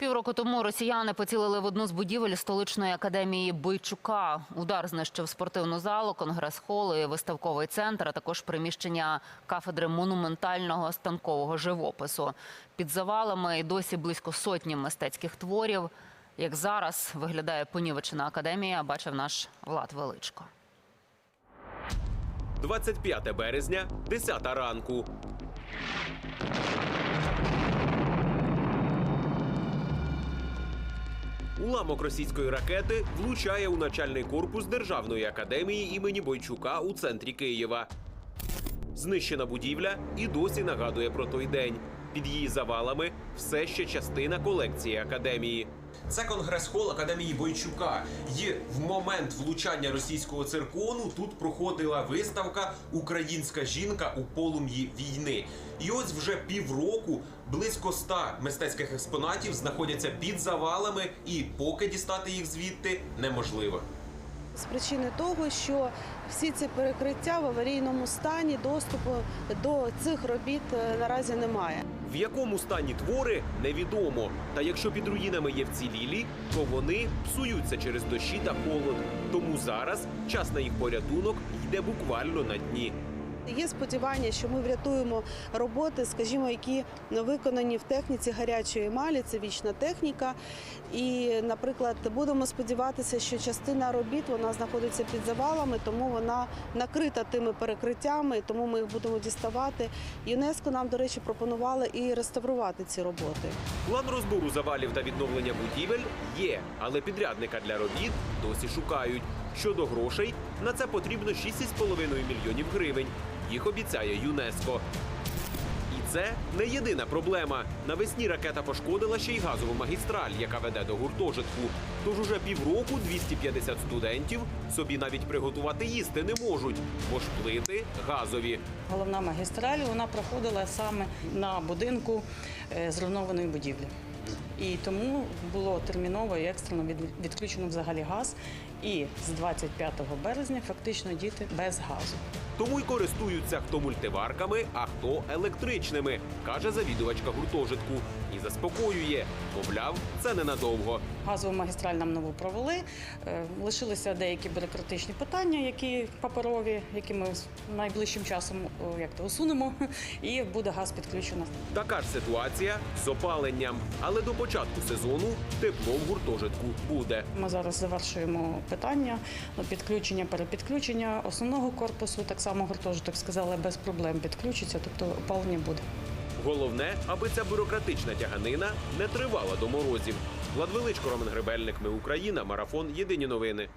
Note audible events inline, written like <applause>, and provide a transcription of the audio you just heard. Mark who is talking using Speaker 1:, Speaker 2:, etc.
Speaker 1: Півроку тому росіяни поцілили в одну з будівель столичної академії Бойчука. Удар знищив спортивну залу, конгрес-хол виставковий центр, а також приміщення кафедри монументального станкового живопису. Під завалами і досі близько сотні мистецьких творів. Як зараз виглядає понівечена академія, бачив наш Влад Величко.
Speaker 2: 25 березня, 10 ранку. Уламок російської ракети влучає у начальний корпус Державної академії імені Бойчука у центрі Києва. Знищена будівля і досі нагадує про той день. Під її завалами все ще частина колекції академії. Це конгрес-хол академії Бойчука. І в момент влучання російського циркону тут проходила виставка Українська жінка у полум'ї війни. І ось вже півроку близько ста мистецьких експонатів знаходяться під завалами, і поки дістати їх звідти неможливо.
Speaker 3: З причини того, що всі ці перекриття в аварійному стані доступу до цих робіт е, наразі немає.
Speaker 2: В якому стані твори невідомо. Та якщо під руїнами є вцілілі, то вони псуються через дощі та холод. Тому зараз час на їх порятунок йде буквально на дні.
Speaker 3: Є сподівання, що ми врятуємо роботи, скажімо, які виконані в техніці гарячої емалі, це вічна техніка. І, наприклад, будемо сподіватися, що частина робіт вона знаходиться під завалами, тому вона накрита тими перекриттями, тому ми їх будемо діставати. ЮНЕСКО нам, до речі, пропонували і реставрувати ці роботи.
Speaker 2: План розбору завалів та відновлення будівель є, але підрядника для робіт досі шукають. Щодо грошей, на це потрібно 6,5 мільйонів гривень. Їх обіцяє ЮНЕСКО. І це не єдина проблема. Навесні ракета пошкодила ще й газову магістраль, яка веде до гуртожитку. Тож уже півроку 250 студентів собі навіть приготувати їсти не можуть, бо ж плити газові.
Speaker 4: Головна магістраль вона проходила саме на будинку е, зруйнованої будівлі. І тому було терміново і екстрено відключено взагалі газ. І з 25 березня фактично діти без газу.
Speaker 2: Тому й користуються хто мультиварками, а хто електричними, каже завідувачка гуртожитку. І заспокоює, мовляв, це ненадовго.
Speaker 4: Газову магістраль нам нову провели. Е, Лишилися деякі бюрократичні питання, які паперові, які ми найближчим часом як то усунемо, <laughs> і буде газ підключено.
Speaker 2: Така ж ситуація з опаленням. Але до початку сезону тепло в гуртожитку буде.
Speaker 4: Ми зараз завершуємо питання підключення, перепідключення основного корпусу. Так само гуртожиток сказали, без проблем підключиться, тобто опалення буде.
Speaker 2: Головне, аби ця бюрократична тяганина не тривала до морозів. Влад Величко, Роман Гребельник. Ми Україна. Марафон. Єдині новини.